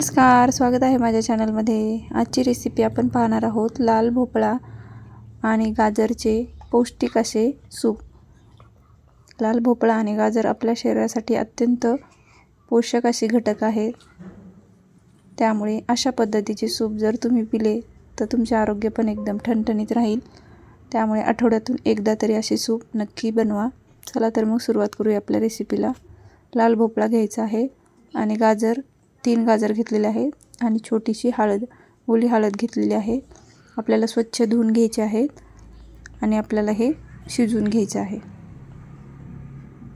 नमस्कार स्वागत आहे माझ्या चॅनलमध्ये. आजची रेसिपी आपण पाहणार आहोत लाल भोपळा आणि गाजरचे पौष्टिक असे सूप. लाल भोपळा आणि गाजर आपल्या शरीरासाठी अत्यंत पोषक असे घटक आहेत. त्यामुळे अशा पद्धतीचे सूप जर तुम्ही पिले तर तुमचे आरोग्य पण एकदम ठणठणीत राहील. त्यामुळे आठवड्यातून एकदा तरी असे सूप नक्की बनवा. चला तर मग सुरुवात करूया आपल्या रेसिपीला लाल भोपळा घ्यायचा आहे आणि गाजर तीन गाजर घेतलेले आहेत आणि छोटीशी हळद ओली हळद घेतलेली आहे. आपल्याला स्वच्छ धुवून घ्यायचे आहेत आणि आपल्याला हे शिजवून घ्यायचं आहे.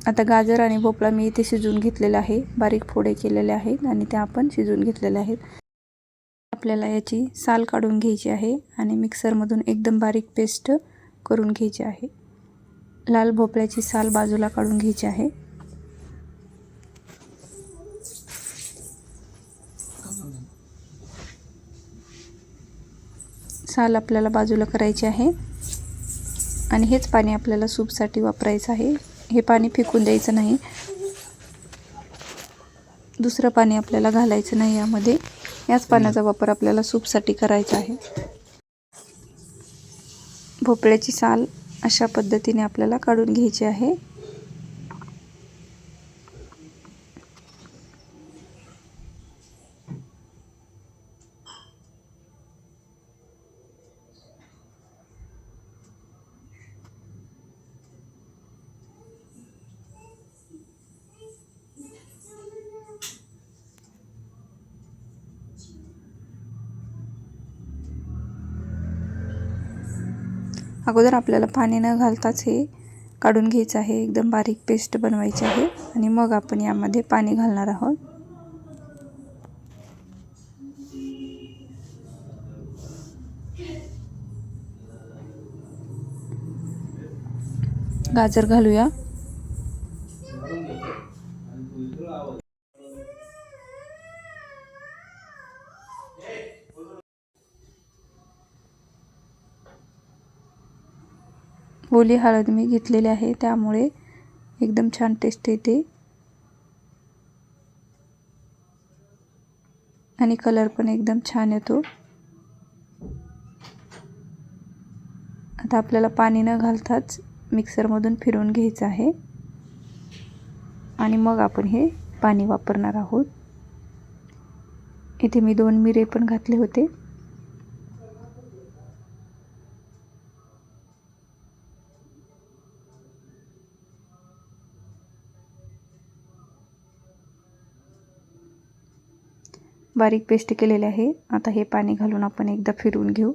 आता गाजर आणि भोपळा मी इथे शिजवून घेतलेला आहे. बारीक फोडे केलेले आहेत आणि त्या आपण शिजवून घेतलेले आहेत. आपल्याला याची साल काढून घ्यायची आहे आणि मिक्सरमधून एकदम बारीक पेस्ट करून घ्यायची आहे. लाल भोपळ्याची साल बाजूला काढून घ्यायची आहे. साल आपल्याला बाजूला करायची आहे. आणि हेच पाणी आपल्याला सूपसाठी वापरायचं आहे. हे पाणी फेकून द्यायचं नाही. दुसरं पाणी आपल्याला घालायचं नाही यामध्ये. याच पाण्याचा वापर आपल्याला सूपसाठी करायचा आहे. भोपळ्याची साल अशा पद्धतीने आपल्याला काढून घ्यायची आहे. अगोदर आपल्याला पाणी न घालताच हे काढून घ्यायचं आहे. एकदम बारीक पेस्ट बनवायची आहे आणि मग आपण यामध्ये पाणी घालणार आहोत. गाजर घालूया. ओली हळद मी घेतलेली आहे त्यामुळे एकदम छान टेस्ट येते. आणि कलर पण एकदम छान येतो. आता आपल्याला पाणी न घालताच मिक्सरमधून फिरवून घ्यायचं आहे. आणि मग आपण हे पाणी वापरणार आहोत. इथे मी दोन मिरे पण घातले होते. बारीक पेस्ट केलेले आहे. आता हे पाणी घालून आपण एकदा फिरवून घेऊ.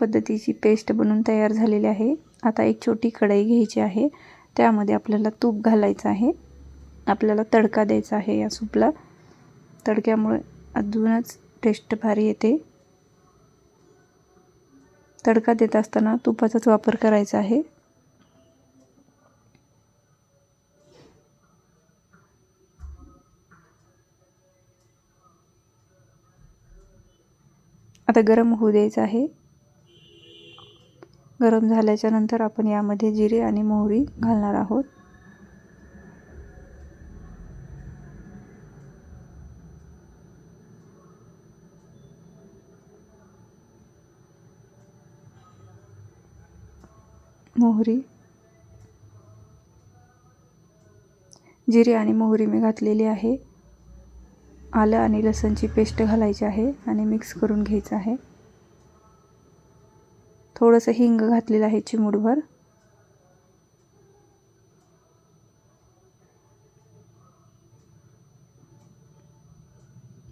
पद्धतीची पेस्ट बनून तयार झालेली आहे. आता एक छोटी कढई घ्यायची आहे. त्यामध्ये आपल्याला तूप घालायचं आहे. आपल्याला तडका द्यायचा आहे या सूपला. तडक्यामुळे अजूनच टेस्ट भारी येते. तडका देत असताना तुपाचाच वापर करायचा आहे. आता गरम होऊ द्यायचं आहे. गरम झाल्याच्यानंतर आपण यामध्ये जिरे आणि मोहरी घालणार आहोत. मोहरी. जिरे आणि मोहरी मी घातलेली आहे. आलं आणि लसणची पेस्ट घालायची आहे आणि मिक्स करून घ्यायचं आहे. थोडंसं हिंग घातलेलं आहे चिमूडभर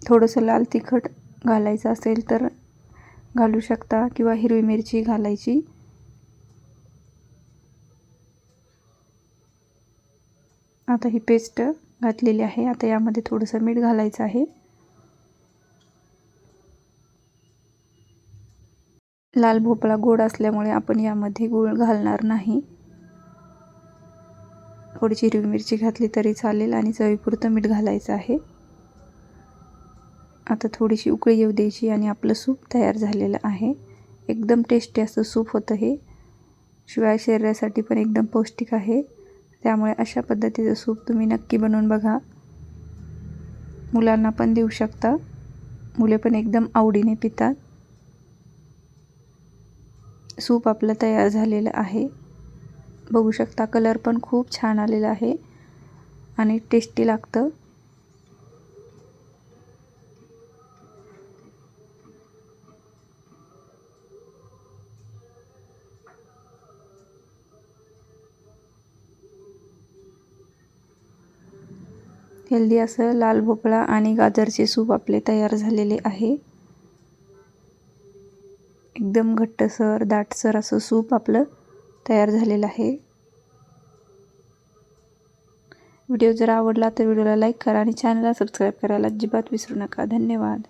थोडंसं लाल तिखट घालायचं असेल तर घालू शकता किंवा हिरवी मिरची घालायची. आता ही पेस्ट घातलेली आहे. आता यामध्ये थोडंसं मीठ घालायचं आहे. लाल भोपळा गोड असल्यामुळे आपण यामध्ये गूळ घालणार नाही. थोडीशी हिरवी मिरची घातली तरी चालेल आणि चवीपुरतं मीठ घालायचं आहे. आता थोडीशी उकळी येऊ द्यायची आणि आपलं सूप तयार झालेलं आहे. एकदम टेस्टी असं सूप होतं हे. शिवाय शरीरासाठी पण एकदम पौष्टिक आहे. त्यामुळे अशा पद्धतीचं सूप तुम्ही नक्की बनवून बघा. मुलांना पण देऊ शकता. मुले पण एकदम आवडीने पितात. सूप आपलं तयार झालेलं आहे. बघू शकता कलर पण खूप छान आलेला आहे. आणि टेस्टी लागतं. हेल्दी असं लाल भोपळा आणि गाजरचे सूप आपले तयार झालेले आहे. एकदम घट्टसर दाटसर असं सूप आपलं तयार झालेलं आहे. व्हिडिओ जर आवडला तर व्हिडिओला लाईक करा आणि चॅनलला सबस्क्राईब करायला अजिबात विसरू नका. धन्यवाद.